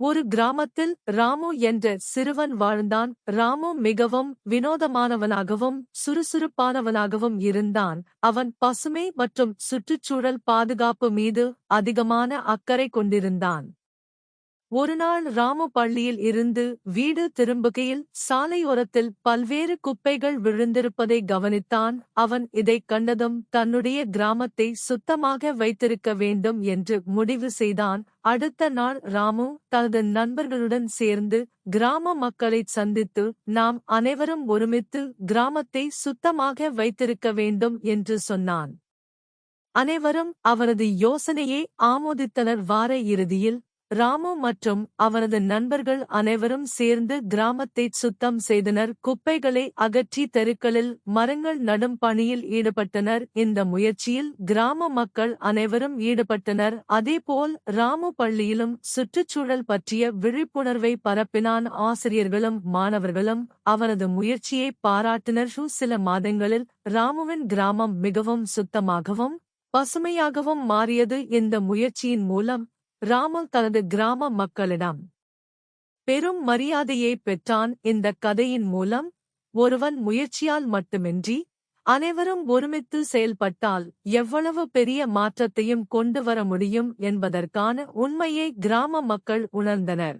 ஒரு கிராமத்தில் ராமு என்ற சிறுவன் வாழ்ந்தான். ராமு மிகவும் வினோதமானவனாகவும் சுறுசுறுப்பானவனாகவும் இருந்தான். அவன் பசுமை மற்றும் சுற்றுச்சூழல் பாதுகாப்பு மீது அதிகமான அக்கறை கொண்டிருந்தான். ஒருநாள் ராமு பள்ளியில் இருந்து வீடு திரும்புகையில் சாலையோரத்தில் பல்வேறு குப்பைகள் விழுந்திருப்பதை கவனித்தான் அவன் இதைக் கண்டதும் தன்னுடைய கிராமத்தை சுத்தமாக வைத்திருக்க வேண்டும் என்று முடிவு செய்தான். அடுத்த நாள் ராமு தனது நண்பர்களுடன் சேர்ந்து கிராம மக்களைச் சந்தித்து நாம் அனைவரும் ஒருமித்து கிராமத்தை சுத்தமாக வைத்திருக்க வேண்டும் என்று சொன்னான். அனைவரும் அவரது யோசனையை ஆமோதித்தனர். வார இறுதியில் ராமு மற்றும் அவரது நண்பர்கள் அனைவரும் சேர்ந்து கிராமத்தை சுத்தம் செய்தனர். குப்பைகளை அகற்றி தெருக்களில் மரங்கள் நடும் பணியில் ஈடுபட்டனர். இந்த முயற்சியில் கிராம மக்கள் அனைவரும் ஈடுபட்டனர். அதேபோல் ராமு பள்ளியிலும் சுற்றுச்சூழல் பற்றிய விழிப்புணர்வை பரப்பினான். ஆசிரியர்களும் மாணவர்களும் அவரது முயற்சியை பாராட்டினர். சில மாதங்களில் ராமுவின் கிராமம் மிகவும் சுத்தமாகவும் பசுமையாகவும் மாறியது. இந்த முயற்சியின் மூலம் ராமு தனது கிராம மக்களிடம் பெரும் மரியாதையை பெற்றான் இந்த கதையின் மூலம் ஒருவன் முயற்சியால் மட்டுமின்றி அனைவரும் ஒருமித்து செயல்பட்டால் எவ்வளவு பெரிய மாற்றத்தையும் கொண்டு வர முடியும் என்பதற்கான உண்மையை கிராம மக்கள் உணர்ந்தனர்.